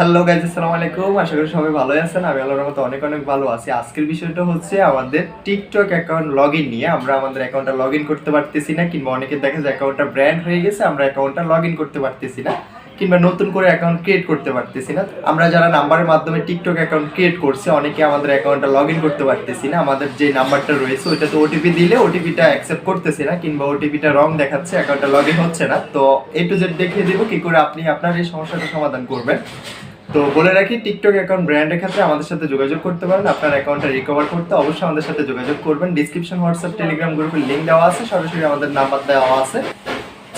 Hello guys আসসালামু আলাইকুম। আশা করি সবাই ভালো আছেন। আমি আল্লাহর রহমতে অনেক অনেক ভালো আছি। আজকের বিষয়টা হচ্ছে আমাদের টিকটক অ্যাকাউন্ট লগ নিয়ে। আমরা আমাদের অ্যাকাউন্টটা লগ ইন করতে পারতেছি না, কিংবা অনেকে দেখা যায় অ্যাকাউন্টটা ব্র্যান্ড হয়ে গেছে, আমরা অ্যাকাউন্টটা লগ করতে পারতেছি না, কিংবা নতুন করে অ্যাকাউন্ট ক্রিয়েট করতে পারতেছি না। আমরা যারা নাম্বারের মাধ্যমে টিকটক অ্যাকাউন্ট ক্রিয়েট করছে, অনেকে আমাদের অ্যাকাউন্টটা লগ করতে পারতেছি না। আমাদের যে নাম্বারটা রয়েছে, ওইটাতে ওটিপি দিলে ওটিপিটা অ্যাকসেপ্ট করতেছে না, কিংবা ওটিপিটা রং দেখাচ্ছে অ্যাকাউন্টটা লগ হচ্ছে না। তো এ টু জেড দেখিয়ে দিব, কি করে আপনি আপনার এই সমস্যাটা সমাধান করবেন। তো বলে রাখি টিকটক অ্যাকাউন্ট ব্র্যান্ডের ক্ষেত্রে আমাদের সাথে যোগাযোগ করতে পারেন। আপনার অ্যাকাউন্টটা রিকভার করতে অবশ্যই আমাদের সাথে যোগাযোগ করবেন। ডিসক্রিপশন হোয়াটসঅ্যাপ টেলিগ্রাম গ্রুপের লিঙ্ক দেওয়া আছে। সরাসরি আমাদের নাম্বার দেওয়া আছে।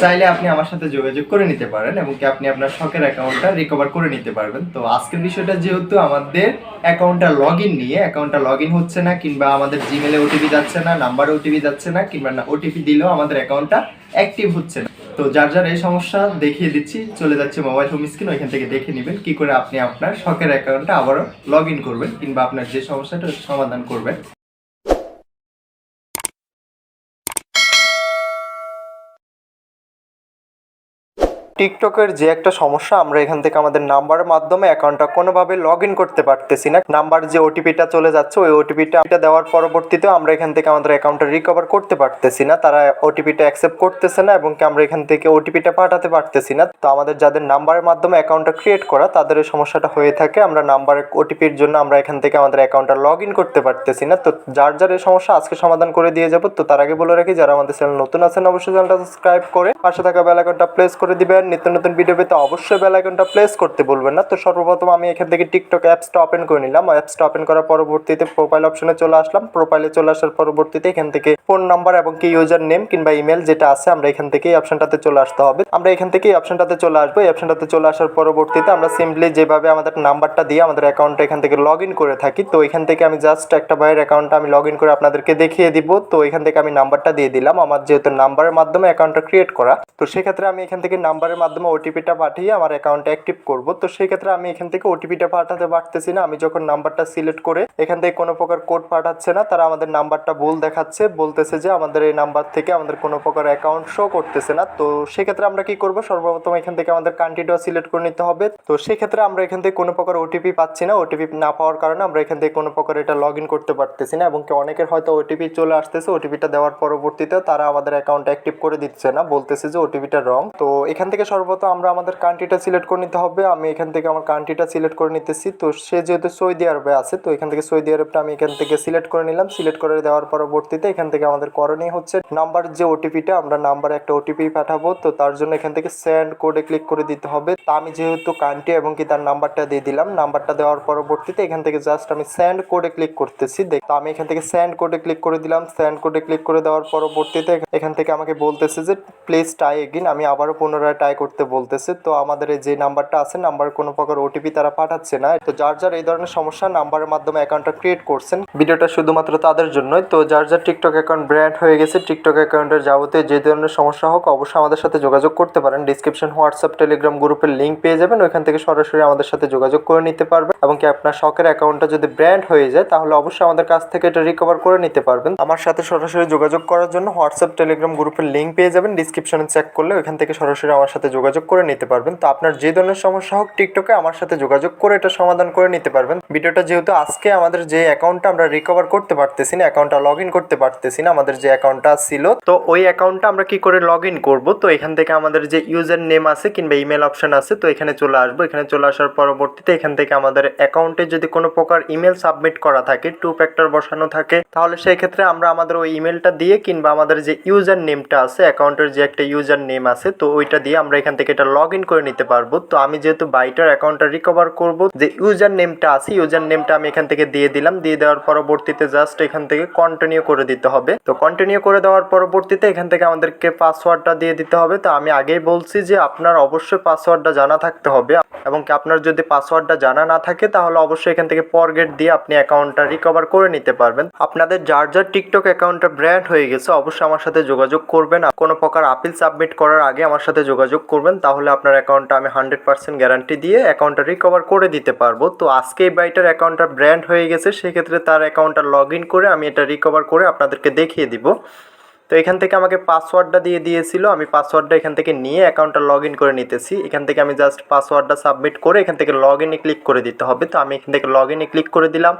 চাইলে আপনি আমার সাথে যোগাযোগ করে নিতে পারেন এবং কি আপনি আপনার শখের অ্যাকাউন্টটা রিকভার করে নিতে পারবেন। তো আজকের বিষয়টা যেহেতু আমাদের অ্যাকাউন্টটা লগ ইন নিয়ে অ্যাকাউন্টটা লগ ইন হচ্ছে না, কিংবা আমাদের জিমেলে ওটিপি যাচ্ছে না নাম্বারে ওটিপি যাচ্ছে না, কিংবা না ওটিপি দিলেও আমাদের অ্যাকাউন্টটা অ্যাক্টিভ হচ্ছে না। তো যার যার এই সমস্যা দেখিয়ে দিচ্ছি, চলে যাচ্ছে মোবাইল হোম স্ক্রিন ওইখান থেকে দেখে নেবেন কি করে আপনি আপনার শখের অ্যাকাউন্টটা আবারও লগ ইন করবেন কিংবা আপনার যে সমস্যাটা, সমাধান করবেন। টিকটকের যে একটা সমস্যা, আমরা এখান থেকে আমাদের নাম্বারের মাধ্যমে অ্যাকাউন্টটা কোনোভাবে লগ ইন করতে পারতেছি না। নাম্বার যে ওটিপিটা চলে যাচ্ছে, ওই ওটিপিটা দেওয়ার পরবর্তীতে আমরা এখান থেকে আমাদের অ্যাকাউন্টটা রিকভার করতে পারতেছি না। তারা ওটিপিটা অ্যাকসেপ্ট করতেছে না এবং আমরা এখান থেকে ওটিপিটা পাঠাতে পারতেছি না। তো আমাদের যাদের নাম্বারের মাধ্যমে অ্যাকাউন্টটা ক্রিয়েট করা, তাদের এই সমস্যাটা হয়ে থাকে। আমরা নাম্বারের ওটিপির জন্য আমরা এখান থেকে আমাদের অ্যাকাউন্টটা লগ ইন করতে পারতেছি না। তো যার যার এই সমস্যা, আজকে সমাধান করে দিয়ে যাব। তো তার আগে বলে রাখি, যারা আমাদের চ্যানেল নতুন আছেন, অবশ্যই চ্যানেলটা সাবস্ক্রাইব করে পাশে থাকা বেল আইকনটা প্লেস করে দিবেন। নিত্য নতুন ভিডিও পেতে অবশ্যই বেল আইকনটা প্লেস করতে বলবেন না। তো সর্বপ্রথম আমি এখান থেকে টিকটক অ্যাপসটা ওপেন করে নিলাম। অ্যাপসটা ওপেন করার পরবর্তীতে প্রোফাইল অপশনে চলে আসলাম। প্রোফাইলে চলে আসার পরবর্তীতে এখান থেকে ফোন নাম্বার এবং কি ইউজার নেম কিংবা ইমেল যেটা আছে, আমরা এখান থেকে এই অপশনটাতে চলে আসতে হবে। আমরা এখান থেকে এই অপশনটাতে চলে আসব। এই অপশনটাতে চলে আসার পরবর্তীতে আমরা সিম্পলি যেভাবে আমাদের নাম্বারটা দিয়ে আমাদের অ্যাকাউন্টটা এখান থেকে লগ ইন করে থাকি, তো এখান থেকে আমি জাস্ট একটা ভাইয়ের অ্যাকাউন্টটা আমি লগ ইন করে আপনাদেরকে দেখিয়ে দিব। তো এখান থেকে আমি নাম্বারটা দিয়ে দিলাম। আমার যেহেতু নাম্বারের মাধ্যমে অ্যাকাউন্টটা ক্রিয়েট করা, তো সেক্ষেত্রে আমি এখান থেকে নাম্বারের মাধ্যমে ওটিপিটা পাঠিয়ে আমার অ্যাকাউন্টটা অ্যাক্টিভ করব। তো সেই ক্ষেত্রে আমি এখান থেকে ওটিপিটা পাঠাতে পারতেছি না। আমি যখন নাম্বারটা সিলেক্ট করে এখান থেকে কোনো প্রকার কোড পাঠাচ্ছে না, তারা আমাদের নাম্বারটা ভুল দেখাচ্ছে, বলতেছে যে আমাদের এই নাম্বার থেকে আমাদের কোনো প্রকার অ্যাকাউন্ট শো করতেছে না। তো সেক্ষেত্রে আমরা কি করব? সর্বপ্রথম এখান থেকে আমাদের কান্ট্রিটাও সিলেক্ট করে নিতে হবে। তো সেক্ষেত্রে আমরা এখান থেকে কোনো প্রকার ওটিপি পাচ্ছি না। ওটিপি না পাওয়ার কারণে আমরা এখান থেকে কোনো প্রকার এটা লগ ইন করতে পারতেছি না। এবং কি অনেকের হয়তো ওটিপি চলে আসতেছে ওটিপিটা দেওয়ার পরবর্তীতে তারা আমাদের অ্যাকাউন্ট অ্যাক্টিভ করে দিচ্ছে না। বলতেছে যে ওটিপিটা রং তো এখান থেকে সর্বপ্রথম আমরা আমাদের কান্ট্রিটা সিলেক্ট করে নিতে হবে। আমি এখান থেকে আমার কান্ট্রিটা সিলেক্ট করে নিতেছি। তো সে যেহেতু সৌদি আরবে আছে, তো এখান থেকে সৌদি আরবটা আমি এখান থেকে সিলেক্ট করে নিলাম। সিলেক্ট করে দেওয়ার পরবর্তীতে এখান থেকে আমাদের করণীয় হচ্ছে নাম্বার যে ওটিপিটা আমরা নাম্বার একটা ওটিপি পাঠাবো। তো তার জন্য এখান থেকে সেন্ড কোডে ক্লিক করে দিতে হবে। তা আমি যেহেতু কান্ট্রি এবং কি তার নাম্বারটা দিয়ে দিলাম নাম্বারটা দেওয়ার পরবর্তীতে এখান থেকে জাস্ট আমি সেন্ড কোডে ক্লিক করতেছি। দেখ, তো আমি এখান থেকে সেন্ড কোডে ক্লিক করে দিলাম। সেন্ড কোডে ক্লিক করে দেওয়ার পরবর্তীতে এখান থেকে আমাকে বলতেছে যে প্লিজ ট্রাই এগিন আমি আবারও পুনরায় ট্রাই করতে বলতেছে। তো আমাদের যে নাম্বারটা আছে, নাম্বার কোনো প্রকার ওটিপি তারা পাঠাচ্ছে না। তো যার যার এই ধরনের সমস্যা, নাম্বারের মাধ্যমে অ্যাকাউন্টটা ক্রিয়েট করছেন। ভিডিওটা শুধুমাত্র তাদের জন্যই। তো যার যার টিকটক অ্যাকাউন্ট ব্র্যান্ড হয়ে গেছে টিকটক অ্যাকাউন্টের যাবতীয় যে ধরনের সমস্যা হোক, অবশ্যই আমাদের সাথে যোগাযোগ করতে পারেন। ডিসক্রিপশন হোয়াটসঅ্যাপ টেলিগ্রাম গ্রুপের লিঙ্ক পেয়ে যাবেন। ওইখান থেকে সরাসরি আমাদের সাথে যোগাযোগ করে নিতে পারবেন। এবং কি আপনার শখের অ্যাকাউন্টটা যদি ব্র্যান্ড হয়ে যায়, তাহলে অবশ্যই আমাদের কাছ থেকে এটা রিকভার করে নিতে পারবেন। আমার সাথে সরাসরি যোগাযোগ করার জন্য হোয়াটসঅ্যাপ টেলিগ্রাম গ্রুপের লিঙ্ক পেয়ে যাবেন। ডিসক্রিপশনে চেক করলে ওইখান থেকে সরাসরি আমার সাথে যোগাযোগ করে নিতে পারবেন। তো আপনার যে ধরনের সমস্যা হোক, টিকটকে আমার সাথে যোগাযোগ করে এটা সমাধান করে নিতে পারবেন। ভিডিওটা যেহেতু আজকে আমাদের যে অ্যাকাউন্টটা আমরা রিকভার করতে পারতেছি না অ্যাকাউন্টটা লগ ইন করতে পারতেছি না, আমাদের যে অ্যাকাউন্টটা ছিল, তো ওই অ্যাকাউন্টটা আমরা কি করে লগ ইন করব? তো এখান থেকে আমাদের যে ইউজার নেম আছে কিংবা ইমেল অপশন আছে, তো এখানে চলে আসব। এখানে চলে আসার পরবর্তীতে এখান থেকে আমাদের অ্যাকাউন্টে যদি কোনো প্রকার ইমেল সাবমিট করা থাকে টু ফ্যাক্টর বসানো থাকে, তাহলে সেই ক্ষেত্রে আমরা আমাদের ওই ইমেলটা দিয়ে কিংবা আমাদের যে ইউজার নেমটা আছে অ্যাকাউন্টের যে একটা ইউজার নেম আছে, তো ওইটা দিয়ে আমরা এখান থেকে এটা লগ ইন করে নিতে পারব। তো আমি যেহেতু বাইটার অ্যাকাউন্টটা রিকভার করব, যে ইউজার নেমটা আছে ইউজার নেমটা আমি এখান থেকে দিয়ে দিলাম। দিয়ে দেওয়ার পরবর্তীতে জাস্ট এখান থেকে কন্টিনিউ করে দিতে হবে। তো কন্টিনিউ করে দেওয়ার পরবর্তীতে এখান থেকে আমাদেরকে পাসওয়ার্ডটা দিয়ে দিতে হবে। তো আমি আগেই বলছি যে আপনার অবশ্যই পাসওয়ার্ডটা জানা থাকতে হবে এবং কি আপনার যদি পাসওয়ার্ডটা জানা না থাকে, তাহলে অবশ্যই এখান থেকে পরগেট দিয়ে আপনি অ্যাকাউন্টটা রিকভার করে নিতে পারবেন। আপনাদের যার যার টিকটক অ্যাকাউন্টটা ব্র্যান্ড হয়ে গেছে, অবশ্যই আমার সাথে যোগাযোগ করবেন। কোনো প্রকার আপিল সাবমিট করার আগে আমার সাথে যোগাযোগ করবেন, তাহলে আপনার অ্যাকাউন্টটা আমি হান্ড্রেড পার্সেন্ট গ্যারান্টি দিয়ে অ্যাকাউন্টটা রিকভার করে দিতে পারব। তো আজকে এই বাইটার অ্যাকাউন্টটা ব্র্যান্ড হয়ে গেছে, সেক্ষেত্রে তার অ্যাকাউন্টটা লগ ইন করে আমি এটা রিকভার করে আপনাদেরকে দেখিয়ে দিব। তো এখান থেকে আমাকে পাসওয়ার্ডটা দিয়ে দিয়েছিল, আমি পাসওয়ার্ডটা এখান থেকে নিয়ে অ্যাকাউন্টটা লগ ইন করে নিতেছি। এখান থেকে আমি জাস্ট পাসওয়ার্ডটা সাবমিট করে এখান থেকে লগ ইনে ক্লিক করে দিতে হবে। তো আমি এখান থেকে লগ ইনে ক্লিক করে দিলাম।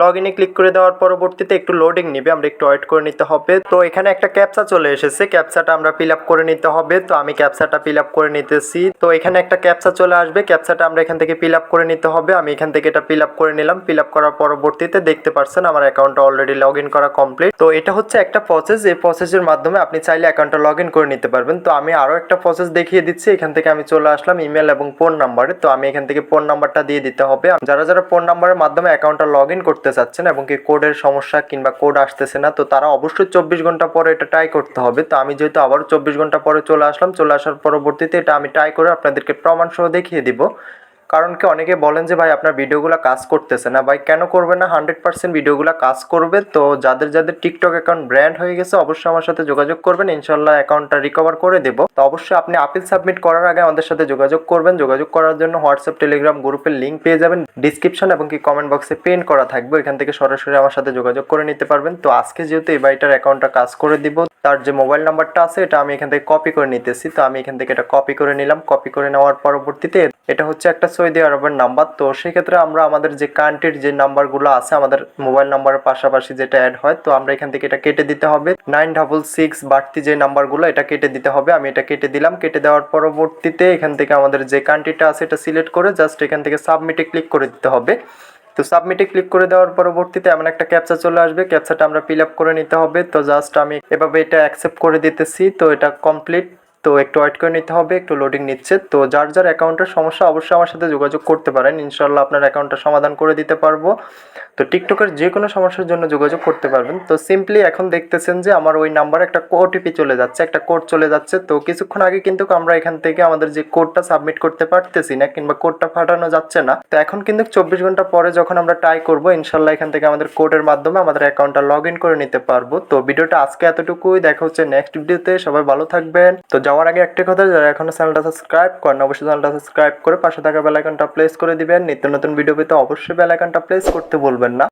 লগ ইনে ক্লিক করে দেওয়ার পরবর্তীতে একটু লোডিং নিবে, আমরা একটু ওয়েট করে নিতে হবে। তো এখানে একটা ক্যাপচা চলে এসেছে ক্যাপচাটা আমরা ফিল আপ করে নিতে হবে। তো আমি ক্যাপচাটা ফিল আপ করে নিতেছি। তো এখানে একটা ক্যাপচা চলে আসবে ক্যাপচাটা আমরা এখান থেকে ফিল আপ করে নিতে হবে। আমি এখান থেকে এটা ফিল আপ করে নিলাম। ফিল আপ করার পরবর্তীতে দেখতে পারছেন আমার অ্যাকাউন্টটা অলরেডি লগ ইন করা কমপ্লিট তো এটা হচ্ছে একটা প্রসেস এই প্রসেসের মাধ্যমে আপনি চাইলে অ্যাকাউন্টটা লগ ইন করে নিতে পারবেন। তো আমি আরও একটা প্রসেস দেখিয়ে দিচ্ছি। এখান থেকে আমি চলে আসলাম ইমেল এবং ফোন নাম্বারে তো আমি এখান থেকে ফোন নাম্বারটা দিয়ে দিতে হবে। যারা যারা ফোন নাম্বারের মাধ্যমে অ্যাকাউন্টটা লগ ইন করতে চাচ্ছেন এবং কি কোডের সমস্যা কিংবা কোড আসতেছে না, তো তারা অবশ্যই চব্বিশ ঘণ্টা পরে এটা ট্রাই করতে হবে। তো আমি যেহেতু আবার চব্বিশ ঘণ্টা পরে চলে আসলাম, চলে আসার পরবর্তীতে এটা আমি ট্রাই করে আপনাদেরকে প্রমাণ সহ দেখিয়ে দিব। কারণ কি অনেকে বলেন যে, ভাই, আপনার ভিডিওগুলো কাজ করতেছে না। ভাই, কেন করবে না? হান্ড্রেড পার্সেন্ট ভিডিওগুলো কাজ করবে। তো যাদের যাদের টিকটক অ্যাকাউন্ট ব্র্যান্ড হয়ে গেছে, অবশ্যই আমার সাথে যোগাযোগ করবেন। ইনশাল্লাহ অ্যাকাউন্টটা রিকভার করে দেবো। তো অবশ্যই আপনি আপিল সাবমিট করার আগে আমাদের সাথে যোগাযোগ করবেন। যোগাযোগ করার জন্য হোয়াটসঅ্যাপ টেলিগ্রাম গ্রুপের লিঙ্ক পেয়ে যাবেন। ডিসক্রিপশন এবং কি কমেন্ট বক্সে পেন করা থাকবে। এখান থেকে সরাসরি আমার সাথে যোগাযোগ করে নিতে পারবেন। তো আজকে যেহেতু এই বাড়িটার অ্যাকাউন্টটা কাজ করে দিব, তার যে মোবাইল নাম্বারটা আছে, এটা আমি এখান থেকে কপি করে নিতেছি। তো আমি এখান থেকে এটা কপি করে নিলাম। কপি করে নেওয়ার পরবর্তীতে এটা হচ্ছে একটা সৌদি আরবের নাম্বার, তো সেক্ষেত্রে আমরা আমাদের যে কান্ট্রির যে নাম্বারগুলো আছে, আমাদের মোবাইল নাম্বারের পাশাপাশি যেটা অ্যাড হয়, তো আমরা এখান থেকে এটা কেটে দিতে হবে। নাইন ডাবল সিক্স বাড়তি যে নাম্বারগুলো, এটা কেটে দিতে হবে। আমি এটা কেটে দিলাম। কেটে দেওয়ার পরবর্তীতে এখান থেকে আমাদের যে কান্ট্রিটা আছে, এটা সিলেক্ট করে জাস্ট এখান থেকে সাবমিটে ক্লিক করে দিতে হবে। তো সাবমিটে ক্লিক করে দেওয়ার পরবর্তীতে এমন একটা ক্যাপচা চলে আসবে। ক্যাপচাটা আমরা ফিল আপ করে নিতে হবে। তো জাস্ট আমি এভাবে এটা অ্যাকসেপ্ট করে দিতেছি। তো এটা কমপ্লিট তো একটু ওয়েট করে নিতে হবে, একটু লোডিং নিচ্ছে। তো যার যার অ্যাকাউন্টের সমস্যা অবশ্যই আমার সাথে যোগাযোগ করতে পারেন। ইনশাল্লাহ আপনার অ্যাকাউন্টটা সমাধান করে দিতে পারব। তো টিকটকের যে কোনো সমস্যার জন্য যোগাযোগ করতে পারবেন। তো সিম্পলি এখন দেখতেছেন যে আমার ওই নাম্বারে একটা ওটিপি চলে যাচ্ছে, একটা কোড চলে যাচ্ছে। তো কিছুক্ষণ আগে কিন্তু আমরা এখান থেকে আমাদের যে কোডটা সাবমিট করতে পারতেছি না কিংবা কোডটা ফাটানো যাচ্ছে না। তো এখন কিন্তু চব্বিশ ঘণ্টা পরে যখন আমরা ট্রাই করব ইনশাল্লাহ এখান থেকে আমাদের কোডের মাধ্যমে আমাদের অ্যাকাউন্টটা লগ ইন করে নিতে পারব। তো ভিডিওটা আজকে এতটুকুই। দেখা হচ্ছে নেক্সট ভিডিওতে সবাই ভালো থাকবেন। তো যাওয়ার আগে একটি কথা, যারা এখনও চ্যানেলটা সাবস্ক্রাইব করেন অবশ্যই চ্যানেলটা সাবস্ক্রাইব করে পাশে থাকা বেলাইকনটা প্লেস করে দিবেন। নিত্য নতুন ভিডিও পেতে অবশ্যই বেলাইকনটা প্লেস করতে বলবেন না।